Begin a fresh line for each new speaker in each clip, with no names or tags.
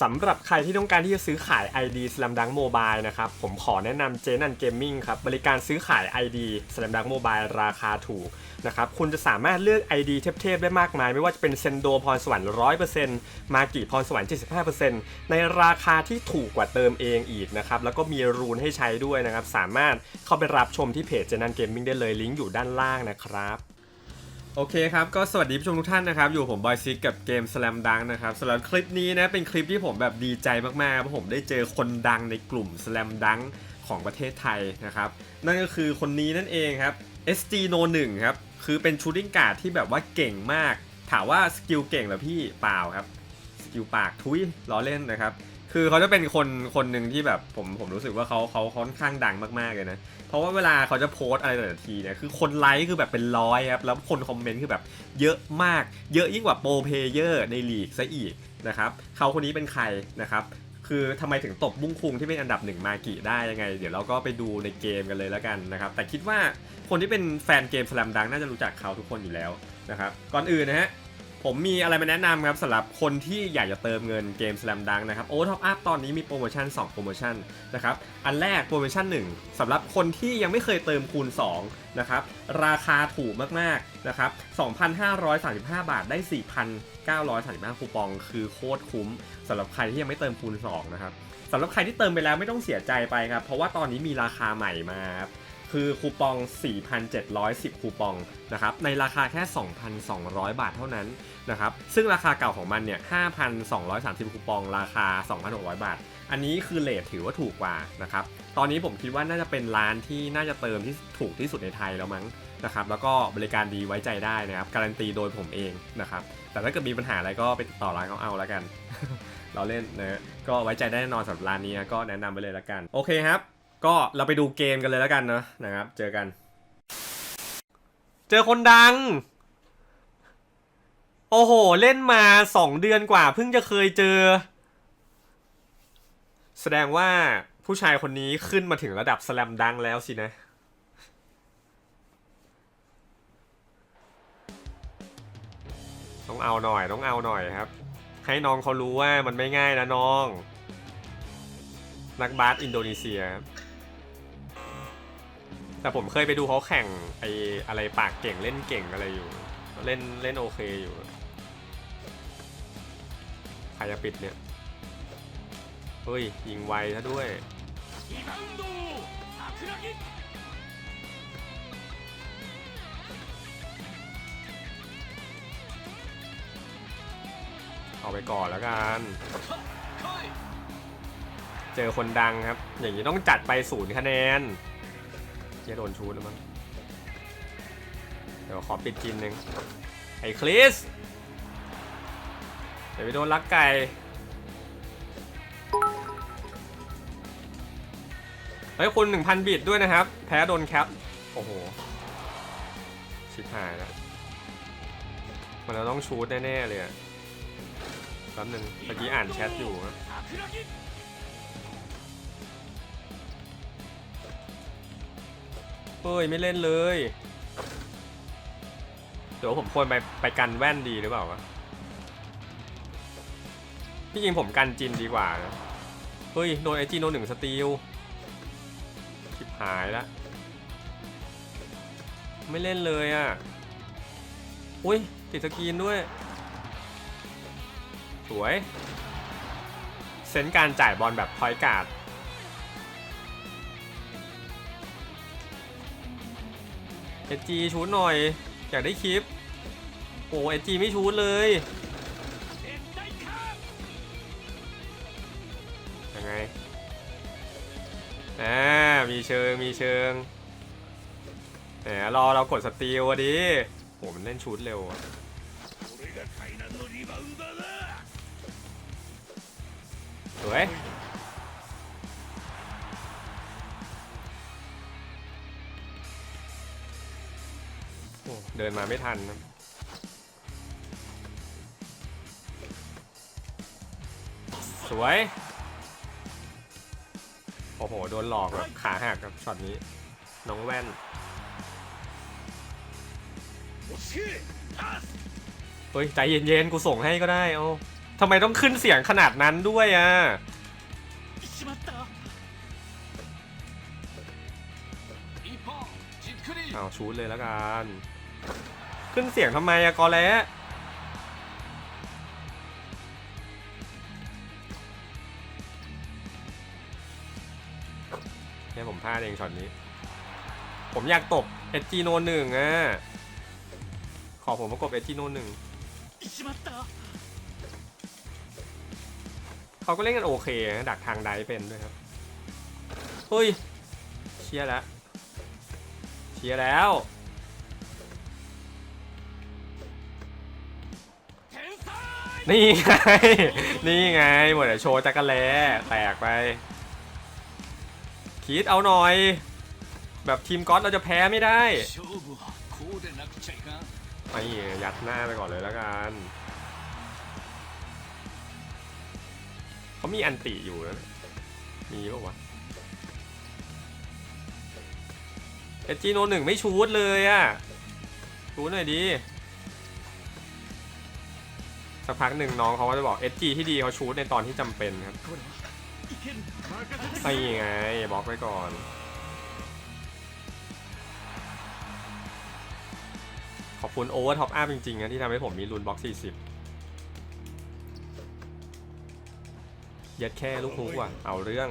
สำหรับใครที่ต้องการที่จะซื้อขาย ID Slam Dunk Mobile นะครับ ผมขอแนะนำเจนันเกมมิ่งครับ บริการซื้อขาย ID Slam Dunk Mobile ราคาถูกนะครับ คุณจะสามารถเลือก ID เทพๆได้มากมาย ไม่ว่าจะเป็นเซนโดพรสวรรค์100%มากิพรสวรรค์ 75%ในราคาที่ถูกกว่าเติมเองอีกนะครับ แล้วก็มีรูนให้ใช้ด้วยนะครับ สามารถเข้าไปรับชมที่เพจเจนันเกมมิ่งได้เลยลิงก์อยู่ด้านล่างนะครับ โอเคครับ ก็สวัสดีผู้ชมทุกท่านนะครับ อยู่ผมบอยซิกกับเกม Slam Dunk นะครับสำหรับคลิปนี้นะ เป็นคลิปที่ผมแบบดีใจมากๆเพราะผมได้เจอคนดังในกลุ่ม Slam Dunk ของประเทศไทยนะครับ นั่นก็คือคนนี้นั่นเองครับ SG No 1ครับ คือเป็นชูดิ้งการ์ดที่แบบว่าเก่งมาก ถามว่าสกิลเก่งหรอพี่เปล่าครับ สกิลปากทุยล้อเล่นนะครับ คือเขาจะเป็นคนคนหนึ่งที่แบบผมผมรู้สึกว่าเขาเขาค่อนข้างดังมากๆเลยนะ เพราะว่าเวลาเขาจะโพสอะไรแต่ละทีเนี่ยคือคนไลค์คือแบบเป็นร้อยครับแล้วคนคอมเมนต์คือแบบเยอะมาก เยอะยิ่งกว่าโปรเพเยอร์ในลีกซะอีกนะครับเขาคนนี้เป็นใครนะครับคือทำไมถึงตบบุ้งคุงที่เป็นอันดับหนึ่งมากิได้ยังไง เดี๋ยวเราก็ไปดูในเกมกันเลยแล้วกันนะครับแต่คิดว่าคนที่เป็นแฟนเกมสลัมดังน่าจะรู้จักเขาทุกคนอยู่แล้วนะครับก่อนอื่นนะฮะ ผมมีอะไรมาแนะนำครับสำหรับคนที่อยากจะเติมเงินเกม Slam Dunk นะครับโอ้ท็อปอัพตอนนี้มีโปรโมชั่น 2 โปรโมชั่นนะครับอันแรกโปรโมชั่น 1สำหรับคนที่ยังไม่เคยเติมคูณ2นะครับราคาถูกมากๆนะครับ2,535 บาทได้ 4,935 คูปอง คือโคตรคุ้มสำหรับใครที่ยังไม่เติมคูณ2นะครับสำหรับใครที่เติมไปแล้วไม่ต้องเสียใจไปครับเพราะว่าตอนนี้มีราคาใหม่มา คือคูปอง 4,710 คูปองนะครับในราคาแค่ 2,200 บาทเท่านั้นนะครับซึ่งราคาเก่าของมันเนี่ย 5,230 คูปองราคา 2,600 บาท อันนี้คือเลทถือว่าถูกกว่านะครับตอนนี้ผมคิดว่าน่าจะเป็นร้านที่น่าจะเติมที่ถูกที่สุดในไทยแล้วมั้งนะครับแล้วก็บริการดีไว้ใจได้นะครับการันตีโดยผมเองนะครับแต่ถ้าเกิดมีปัญหาอะไรก็ไปติดต่อร้านเขาเอาแล้วกัน เราเล่นนะก็ไว้ใจได้แน่นอนสำหรับร้านนี้ก็แนะนำไปเลยแล้วกัน โอเคครับ ก็เราไปดูเกมกันเลยแล้วกันเนอะนะครับ เจอกัน เจอคนดัง โอ้โห เล่นมาสองเดือนกว่า เพิ่งจะเคยเจอ แสดงว่าผู้ชายคนนี้ขึ้นมาถึงระดับสแลมดังแล้วสินะต้องเอาหน่อยต้องเอาหน่อยครับ ให้น้องเขารู้ว่ามันไม่ง่ายนะน้อง นักบาสอินโดนีเซียครับ แต่ผมเคยไปดูเขาแข่งไออะไรปากเก่งเล่นเก่งอะไรอยู่ เล่นเล่นโอเคอยู่ใครจะปิดเนี่ย เฮ้ย ยิงไวซะด้วย เอาไปก่อนแล้วกัน เจอคนดังครับ อย่างนี้ต้องจัดไปศูนย์คะแนน เจะโดนชูดแล้วมั้ง เดี๋ยวขอปิดจินหนึ่งไอ้คริส เดี๋ยวไปโดนลักไก่ เฮ้ยคุณ 1,000 บิตด้วยนะครับ แพ้โดนแคป โอ้โห ชิบหายแล้วมันเราต้องชูดแน่ ๆ เลยอะแป๊บหนึงเมื่อกี้อ่านแชทอยู่ครั เฮ้ยไม่เล่นเลย เดี๋ยวผมควรไปไปกันแว่นดีหรือเปล่าวะที่จริงผมกันจินดีกว่านะเฮ้ยโดนไอจีโนหนึ่งสตีลชิบหายละไม่เล่นเลยอะอุ้ยติดสกีนด้วย สวย เซนส์การจ่ายบอลแบบพอยการ์ด เอจีชูดหน่อย อยากได้คลิป โอ้เอจีไม่ชูดเลยยังไงแหมมีเชิงมีเชิงแหมรอเรากดสตีลวดิโหมันเล่นชูดเร็วอะสวย เดินมาไม่ทันนะสวย โอ้โห โดนหลอกแบบขาหักกับช็อตนี้ น้องแว่น เฮ้ย ใจเย็นๆ กูส่งให้ก็ได้ เอาทำไมต้องขึ้นเสียงขนาดนั้นด้วยอะ ชูดเลยแล้วกัน ขึ้นเสียงทำไมอะกอแล้ให้ผมพลาดเองช็อตนี้ ผมอยากตกเอจีโนหนึ่งอะขอผมประกบเอจีโนหนึ่งเขาก็เล่นกันโอเคนะดักทางไดเป็นด้วยครับ เฮ้ย เชียร์แล้ว เคลียร์แล้ว นี่ไง นี่ไง หมดเลยวโชว์จักรแลแตกไป คิดเอาหน่อย แบบทีมก๊อตเราจะแพ้ไม่ได้ไอ้ยัดหน้าไปก่อนเลยแล้วกันเขามีอันติอยู่นะมีปะวะ เอจีโนหนึ่งไม่ชูดเลยอะชูดหน่อยดี สักพักหนึ่งน้องเขาก็จะบอกเอจีที่ดีเขาชูดในตอนที่จำเป็นครับ
ใช่
ไงบล็อกไว้ก่อนขอบคุณโอเวอร์ท็อปอัพจริงๆนะที่ทำให้ผมมีลุนบล็อก 40 ยัดแค่ลูกฮุกว่ะ เอาเรื่อง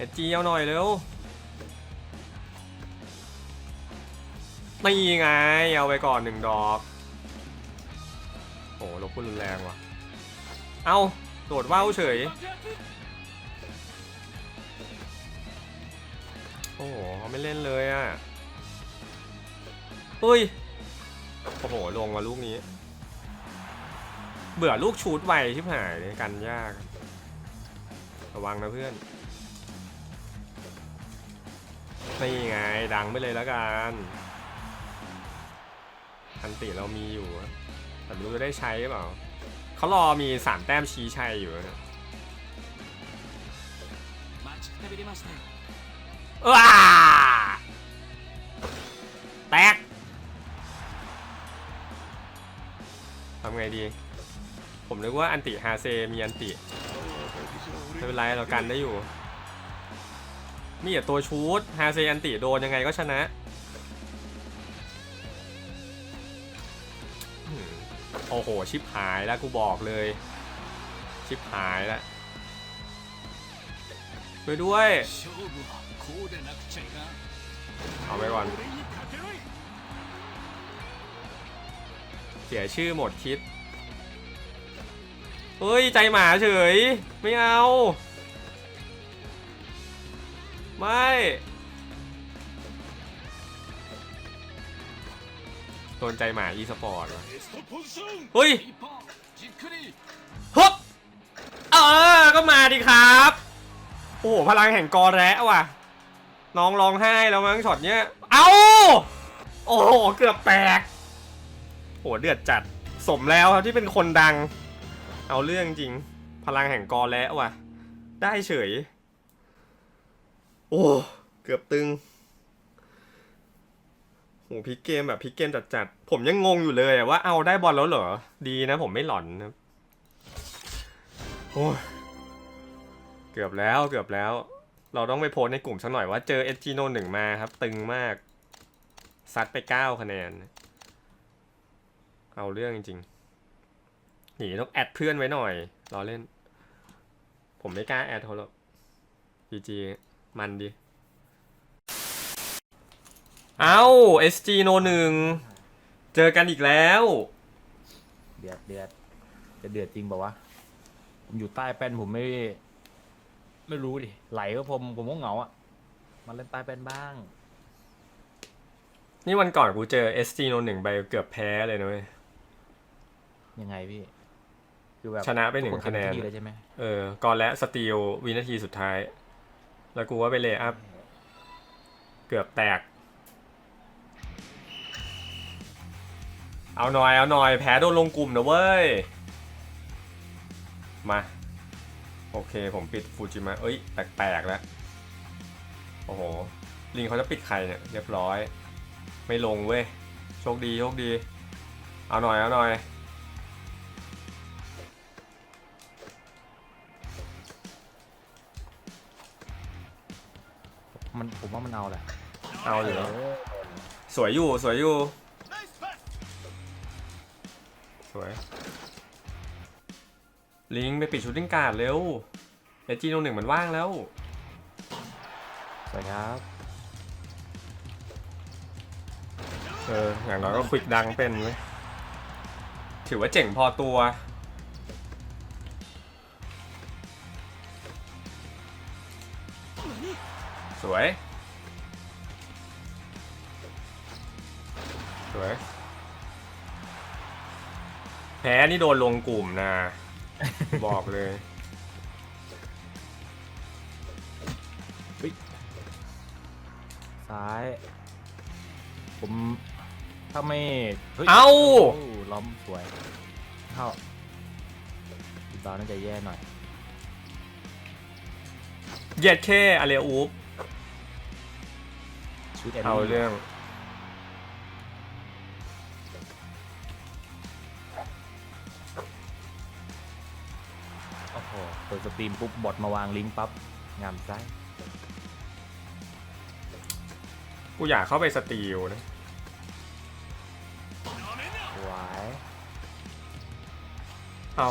เอจีเอาหน่อยเร็วนี่ไง เอาไปก่อนหนึ่งดอก โอ้ลบพูดรุนแรงว่ะ เอาโดดว่าวเฉย โอ้โหเขาไม่เล่นเลยอะ เฮ้ย โอ้โห ลงมาลูกนี้ เบื่อลูกชูดไวชิบหายเลยกันยาก ระวังนะเพื่อน นี่ไง ดังไปเลยแล้วกันอันติเรามีอยู่ แต่รู้จะได้ใช้หรือเปล่าเขารอมีสามแต้มชี้ชัยอยู่ว้าแตกทำไงดี ผมนึกว่าอันติฮาเซมีอันติไม่เป็นไรเรากันได้อยู่ นี่อย่าตัวชูดฮาเซอันติโดนยังไงก็ชนะโอ้โห ชิปหายแล้วกูบอกเลย ชิปหายแล้วช่วย
ด้วย
เอาไปก่อน เสียชื่อหมดคิด เฮ้ย ใจหมาเฉย ไม่เอา ไม่ โดนใจหมาอีสปอร์ต
เหรอ
เฮ้ยฮึบเออ ก็มาดิครับ โอ้โห พลังแห่งกอแร้ว่ะ น้องร้องไห้แล้วมั้งช็อตเนี้ย เอ้า โอ้โห เกือบแตกโหเดือดจัด สมแล้วครับที่เป็นคนดัง เอาเรื่องจริง พลังแห่งกอแล้ว่ะ ได้เฉย โอ้เกือบตึงโหพิกเกมแบบพิกเกมจัดๆ ผมยังงงอยู่เลยว่าเอาได้บอลแล้วเหรอ ดีนะผมไม่หลอนนะครับโอ้เกือบแล้วเกือบแล้ว เราต้องไปโพสในกลุ่มสักหน่อยว่าเจอเอจีโนหนึ่งมาครับ ตึงมากซัดไปเก้าคะแนน เอาเรื่องจริงๆหนีต้องแอดเพื่อนไว้หน่อยรอเล่น ผมไม่กล้าแอดเขาหรอกจีจี มันดีเอาเอสจีโนหนึ่งเจอกันอีกแล้ว
เดือดเดือดจะเดือดจริงเปล่าวะ ผมอยู่ใต้แป้นผมไม่ ไม่รู้ดิ ไหลก็ผมผมก็เหงาอะมาเล่นใต้แป้นบ้าง
นี่วันก่อนกูเจอ SG โนหนึ่งไปเกือบแพ้เลยนะเว้ย
ยังไงพี่ คือแบบ
ชนะไปหนึ่ง
ทุก
คะแนน
ทำที่เลยใช่ไหม
เออก่อนและสตีลวินาทีสุดท้าย แล้วกูว่าไปเลยอัพ เกือบแตก เอาหน่อยเอาหน่อยแพ้โดนลงกลุ่มนะเว้ย มา โอเคผมปิดฟูจิมะเอ้ย แปลกๆแล้ว โอ้โห ลิงเขาจะปิดใครเนี่ย เรียบร้อย ไม่ลงเว้ย โชคดี โชคดี เอาหน่อยเอาหน่อย
มันผมว่ามันเอาแหละ
เอาอยู่สวยอยู่สวยอยู่ สวย ลิงไปปิดชุดติ้งกาดเร็วเอจีโนหนึ่งมันว่างแล้ว
สวยครับ
เออ อย่างน้อยก็ควิกดังเป็นเลยถือว่าเจ๋งพอตัว สวย สวย แพ้นี่โดนลงกลุ่มนะ บอกเลย
ซ้าย ผมถ้าไม่ฮ้ย
เอ้า
โล้อมสวยเข้าอีบาวน่าจะแย่หน่อย
เย็ดเคอาเรียอูฟ
ชุด
เอาเรื่อง
โอ้โหเปิดสตรีมปุ๊บบอทมาวางลิงก์ปั๊บ งามใส้
กูอยากเข้าไปสตีลนะ
หวาย
เอา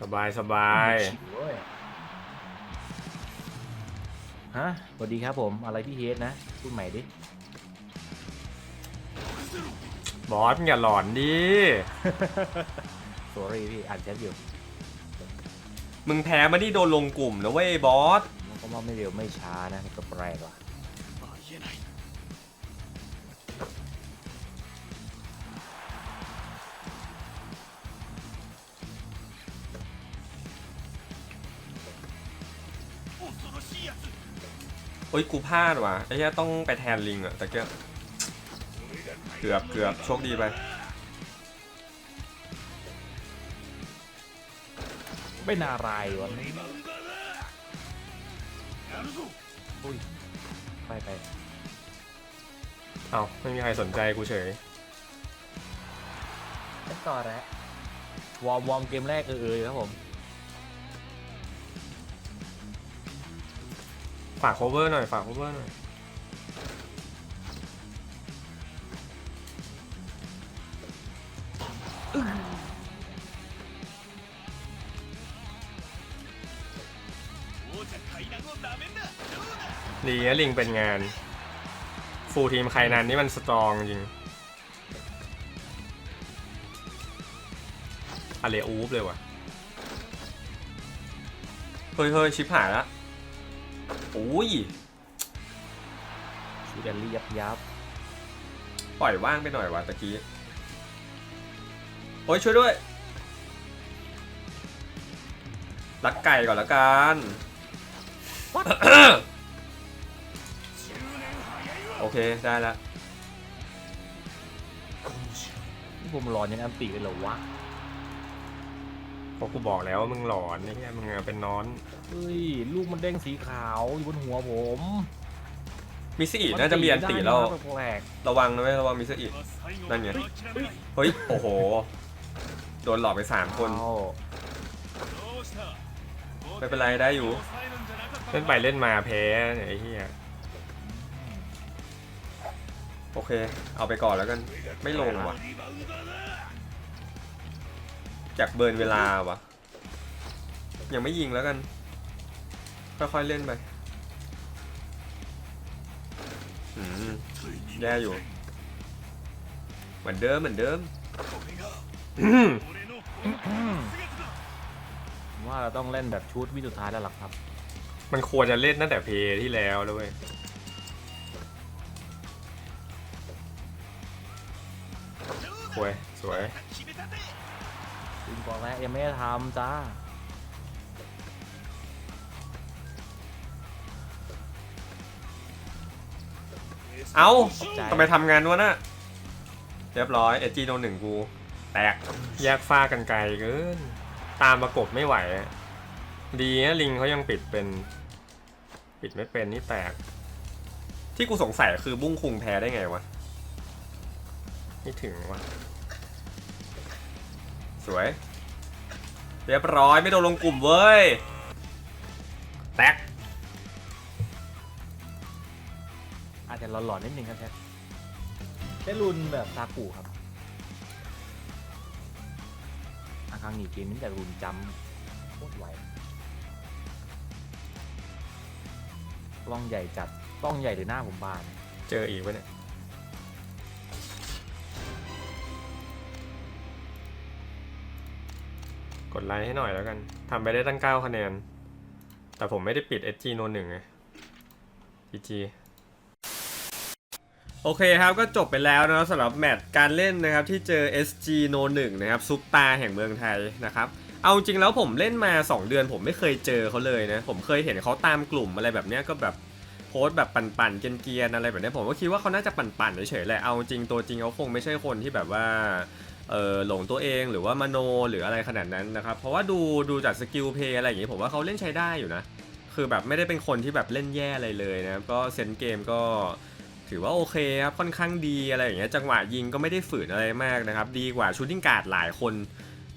สบายสบาย
ฮะสวัสดีครับผม อะไรพี่เฮดนะ พูดใหม่ดิ
บอสมึงอย่าหลอนดิ
สอรี่พี่อ่านแชทอยู่
มึงแพ้มาที่โดนลงกลุ่มนะเว้ยบอส
มันก็ว่าไม่เร็วไม่ช้านะมันก็แปลกว่ะ
ありえない 恐ろしいやつ
อ้ยกูพลาดว่ะไอ้เหี้ยต้องไปแทนลิงอะตะเกียบเกือบเกือบโชคดีไป
ไม่น่ารายวะไปไป
เอาไม่มีใครสนใจกูเฉย
ต่อแล้ววอร์มวอร์มเกมแรกเออๆครับผม
ฝากเวอร์หน่อย
ฝากเวอร์หน่อย
ดีนะลิงเป็นงาน ฟูทีมใครนันนี่มันสตรองจริงอะเลอูฟเลยวะเฮ้ยเฮ้ยชิปหายแล้ว โอ้ย
ชูแดนลี่ยับยับ
ปล่อยว่างไปหน่อยวะตะกี้ โอ้ยช่วยด้วย รักไก่ก่อนละกันโอเค ได้ละ
นี่ผมหลอนยันอันติเลยเหรอวะ
พราะกูบอกแล้วมึงหลอนนี่เหี้ยมึงอะเป็นนอน
เฮ้ยลูกมันเด้งสีขาวอยู่บนหัวผม
มิสอิน่าจะมีอันตีแล้วระวังนะเว้ยระวังมิสอิ
นั่นไง
เฮ้ยโอ้โหโดนหลอกไปสามคนไม่เป็นไรได้อยู่เล่นไปเล่นมาแพ้เนี่ไอ้เหี้ยโอเค เอาไปก่อนแล้วกันไม่ลงว่ะ จากเบิร์นเวลาวะยังไม่ยิงแล้วกัน ค่อยๆเล่นไปแย่อยู่ เหมือนเดิมเหมือนเดิม
ว่าเราต้องเล่นแบบชุดวิสุดท้ายแล้วหรอครับ
มันควรจะเล่นตั้งแต่เพย์ที่แล้วแล้วเว้ยสวย สวย
งกองแรกยังไม่ได้ทำจ้า
เอ้า
ใจ
ทำไมทำงานวะน่ะเรียบร้อยเอจีโดนหนึ่งกู แตกแยกฟ้ากันไกลเกินตามประกบไม่ไหวอะดีนะลิงเขายังปิดเป็น ปิดไม่เป็นนี่แตก ที่กูสงสัยคือบุ้งคุงแพ้ได้ไงวะ ไม่ถึงวะ สวย เรียบร้อยไม่โดนลงกลุ่มเว้ย แตก
อาจจะหลอนๆนิดนึงครับแท็กได้รุนแบบซากุครับอาคังหนีเกมนี้แต่รุนจำโคตรไวกล้องใหญ่จัดกล้องใหญ่หรือหน้าผมบาน
เจออีกวะเนี่ย กดไลค์ให้หน่อยแล้วกันทำไปได้ตั้ง 9 คะแนน แต่ผมไม่ได้ปิด SG โนหนึ่งไง GG โอเคครับ ก็จบไปแล้วนะสำหรับแมตช์การเล่นนะครับ ที่เจอ SG No 1นะครับ ซุปตาแห่งเมืองไทยนะครับ เอาจริงแล้วผมเล่นมา 2 เดือนผมไม่เคยเจอเขาเลยนะ ผมเคยเห็นเขาตามกลุ่มอะไรแบบเนี้ยก็แบบโพสแบบปั่นๆเกียนๆอะไรแบบเนี้ยผมก็คิดว่าเขาน่าจะปั่นๆเฉยๆแหละเอาจริงตัวจริงเขาคงไม่ใช่คนที่แบบว่า เออหลงตัวเองหรือว่ามโนหรืออะไรขนาดนั้นนะครับ เพราะว่าดูดูจากสกิลเพย์อะไรอย่างงี้ผมว่าเขาเล่นใช้ได้อยู่นะ คือแบบไม่ได้เป็นคนที่แบบเล่นแย่อะไรเลยนะครับก็เซนส์เกมก็ถือว่าโอเคครับค่อนข้างดีอะไรอย่างเงี้ยจังหวะยิงก็ไม่ได้ฝืนอะไรมากนะครับ ดีกว่าชูตติ้งการ์ดหลายคน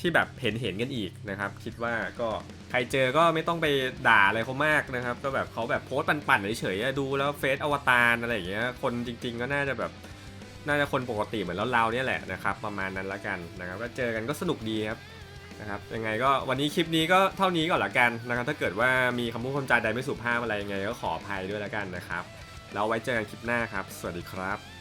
ที่แบบเห็นเห็นกันอีกนะครับ คิดว่าก็ใครเจอก็ไม่ต้องไปด่าอะไรเขามากนะครับ ก็แบบเขาแบบโพสต์ปั่นๆเฉยๆดูแล้วเฟซอวตารอะไรอย่างเงี้ยคนจริง ๆ ก็น่าจะแบบ น่าจะคนปกติเหมือนเราๆเนี่ยแหละนะครับประมาณนั้นละกันนะครับก็เจอกันก็สนุกดีครับนะครับยังไงก็วันนี้คลิปนี้ก็เท่านี้ก่อนละกันนะครับถ้าเกิดว่ามีคำพูดคำจาใดไม่สุภาพอะไรยังไงก็ขออภัยด้วยละกันนะครับแล้วไว้เจอกันคลิปหน้าครับ สวัสดีครับ